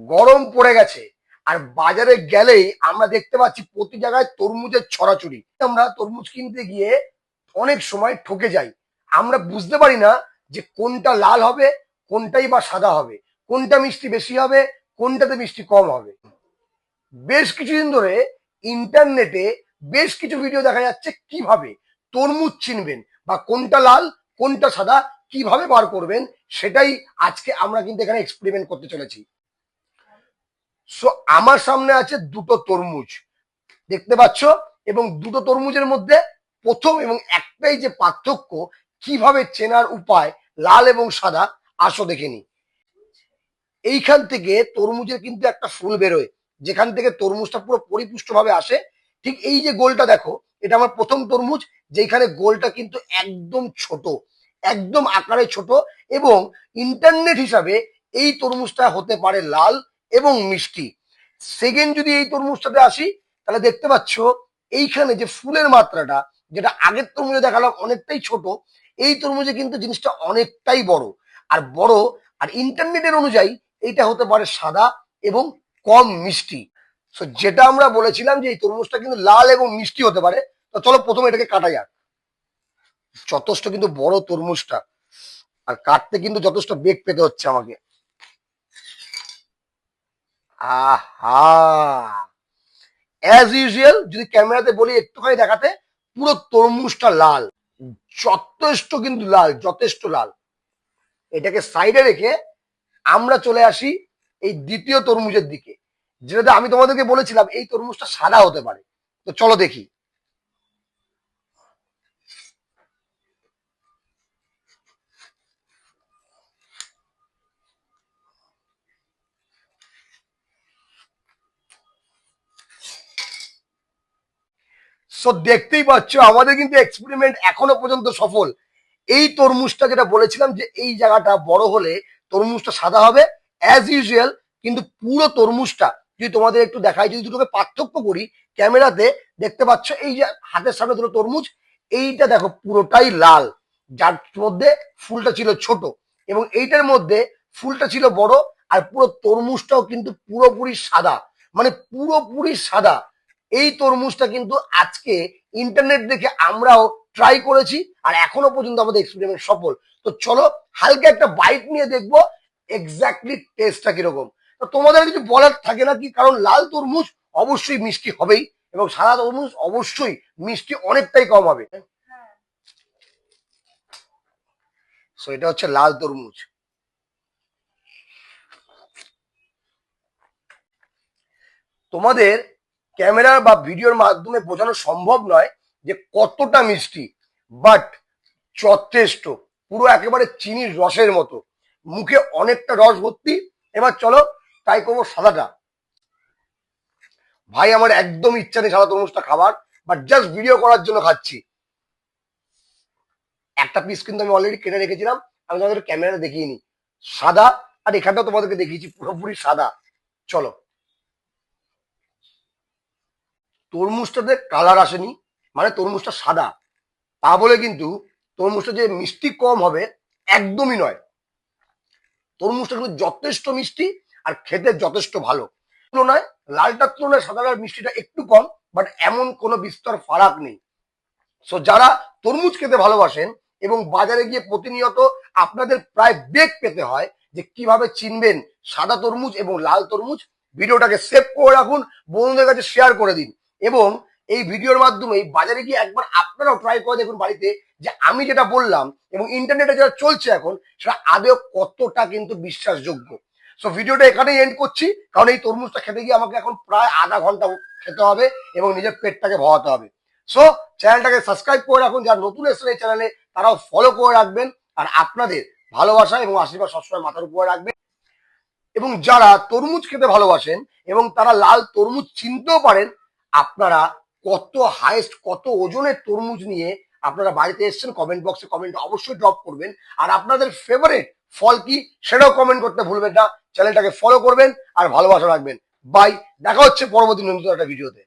গরম পড়ে গেছে। আর বাজারে গেলেই আমরা দেখতে পাচ্ছি প্রতি জায়গায় তরমুজের ছড়াছড়ি। আমরা তরমুজ কিনতে গিয়ে অনেক সময় ঠকে যাই। আমরা বুঝতে পারি না যে কোনটা লাল হবে, কোনটাই বা সাদা হবে। কোনটা মিষ্টি বেশি হবে, কোনটাতে মিষ্টি কম হবে। বেশ কিছুদিন ধরে ইন্টারনেটে বেশ কিছু ভিডিও দেখা যাচ্ছে কীভাবে তরমুজ চিনবেন বা কোনটা লাল, কোনটা সাদা, কীভাবে বার করবেন, সেটাই আজকে আমরা কিন্তু এখানে এক্সপেরিমেন্ট করতে চলেছি। সো আমার সামনে আছে দুটো তরমুজ। দেখতে পাচ্ছ? এবং দুটো তরমুজের মধ্যে প্রথম এবং একটাই যে পার্থক্য, কীভাবে চেনার উপায়, লাল এবং সাদা, আসো দেখে নি। এইখান থেকে তরমুজের কিন্তু একটা ফুল বেরোয়। যেখান থেকে তরমুজটা পুরো পরিপুষ্টভাবে আসে। ঠিক এই যে গোলটা দেখো, এটা আমার প্রথম তরমুজ যেখানে গোলটা কিন্তু একদম ছোট, একদম আকারে ছোট এবং ইন্টারনেট হিসাবে এই তরমুজটা হতে পারে লাল এবং মিষ্টি। সেকেন্ড যদি এই তরমুজটাতে আসি, তাহলে দেখতে পাচ্ছ, এইখানে যে ফুলের মাত্রাটা, যেটা আগের তরমুজে দেখালাম অনেকটাই ছোট, এই তরমুজে কিন্তু জিনিসটা অনেকটাই বড়। আর বড় আর ইন্টারনেটের অনুযায়ী এইটা হতে পারে সাদা এবং কম মিষ্টি। সো যেটা আমরা বলেছিলাম যে এই তরমুজটা কিন্তু লাল এবং মিষ্টি হতে পারে, তো চলো প্রথমে এটাকে কাটা যাক। যথেষ্ট কিন্তু বড় তরমুজটা, আর কাটতে কিন্তু যথেষ্ট বেগ পেতে হচ্ছে আমাকে। আহা। অ্যাজ ইউজুয়াল যদি ক্যামেরাতে বলি একটুখানি দেখাতে, পুরো তরমুজটা লাল। যথেষ্ট কিন্তু লাল, যথেষ্ট লাল। এটাকে সাইডে রেখে আমরা চলে আসি এই দ্বিতীয় তরমুজের দিকে। যেটাতে আমি তোমাদেরকে বলেছিলাম, এই তরমুজটা সাদা হতে পারে। তো চলো দেখি। সো দেখতেই পাচ্ছ, আমাদের কিন্তু এক্সপেরিমেন্ট এখনও পর্যন্ত সফল। এই তরমুজটা যেটা বলেছিলাম যে, এই জায়গাটা বড় হলে তরমুজটা সাদা হবে অ্যাজ ইউজুয়াল কিন্তু পুরো তরমুজটা যদি তোমাদের একটু দেখাই, যদি দুটোকে পার্থক্য করি, ক্যামেরাতে দেখতে পাচ্ছ, এই যে হাতের সামনে দুটো তরমুজ, এইটা দেখো পুরোটাই লাল। যার মধ্যে ফুলটা ছিল ছোট এবং এইটার মধ্যে ফুলটা ছিল বড়, আর পুরো তরমুজটাও কিন্তু পুরোপুরি সাদা। মানে পুরোপুরি সাদা। এই তরমুজটা কিন্তু আজকে ইন্টারনেট দেখে আমরাও ট্রাই করেছি আর এখনও পর্যন্ত আমাদের এক্সপেরিমেন্ট সফল। তো চলো হালকা একটা বাইট নিয়ে দেখব এক্স্যাক্টলি টেস্টটা কীরকম। তোমাদের কিছু বলার থাকে না কি? কারণ লাল তরমুজ অবশ্যই মিষ্টি হবেই এবং সাদা তরমুজ অবশ্যই মিষ্টি অনেকটাই কম হবে। সো এটা হচ্ছে লাল তরমুজ। তোমাদের ক্যামেরা বা ভিডিওর মাধ্যমে বোঝানো সম্ভব নয় যে কতটা মিষ্টি বাট যথেষ্ট। পুরো একেবারে চিনির রসের মতো। মুখে অনেকটা রস ভর্তি। এবার চলো তাই করব সাদাটা। ভাই, আমার একদম ইচ্ছা নেই সাদা তরমুজটা খাবার বাট জাস্ট ভিডিও করার জন্য খাচ্ছি। একটা পিস কিন্তু আমি অলরেডি কেটে রেখেছিলাম। আমি তোমাদের ক্যামেরাতে দেখিয়ে নি সাদা, আর এখানটাও তোমাদেরকে দেখিয়েছি, পুরোপুরি সাদা। চলো। তরমুজটাতে কালার আসেনি মানে তরমুজটা সাদা। তা বলে কিন্তু তরমুজটা যে মিষ্টি কম হবে একদমই নয়। তরমুজটা কিন্তু যথেষ্ট মিষ্টি আর খেতে যথেষ্ট ভালো। তুলনায়, লালটার তুলনায় সাদাটার মিষ্টিটা একটু কম বাট এমন কোনো বিস্তর ফারাক নেই। সো যারা তরমুজ খেতে ভালোবাসেন এবং বাজারে গিয়ে প্রতিনিয়ত আপনাদের প্রায় বেগ পেতে হয় যে কীভাবে চিনবেন সাদা তরমুজ এবং লাল তরমুজ, ভিডিওটাকে সেভ করে রাখুন, বন্ধুদের কাছে শেয়ার করে দিন। এবং এই ভিডিওর মাধ্যমে বাজারে গিয়ে একবার আপনারাও ট্রাই করে দেখুন বাড়িতে যে আমি যেটা বললাম এবং ইন্টারনেটে যেটা চলছে এখন, সেটা আদৌ কতটা কিন্তু বিশ্বাসযোগ্য। সো ভিডিওটা এখানেই এন্ড করছি, কারণ এই তরমুজটা খেতে গিয়ে আমাকে এখন প্রায় আধা ঘণ্টা খেতে হবে এবং নিজের পেটটাকে ভরাতে হবে। সো চ্যানেলটাকে সাবস্ক্রাইব করে রাখুন, যারা নতুন এসেছেন এই চ্যানেলে তারাও ফলো করে রাখবেন, আর আপনাদের ভালোবাসা এবং আশীর্বাদ সবসময় মাথার উপরে রাখবেন। এবং যারা তরমুজ খেতে ভালোবাসেন এবং তারা লাল তরমুজ চিনতেও পারেন আপনারা কত হাইস্ট কত ওজনের তরমুজ নিয়ে আপনারা বাড়িতে এসছেন কমেন্ট বক্সে কমেন্ট অবশ্যই ড্রপ করবেন। আর আপনাদের ফেভারিট ফল কি সেটাও কমেন্ট করতে ভুলবেন না। চ্যানেলটাকে ফলো করবেন আর ভালোবাসা রাখবেন। বাই দেখা হচ্ছে পরবর্তী নতুন একটা ভিডিওতে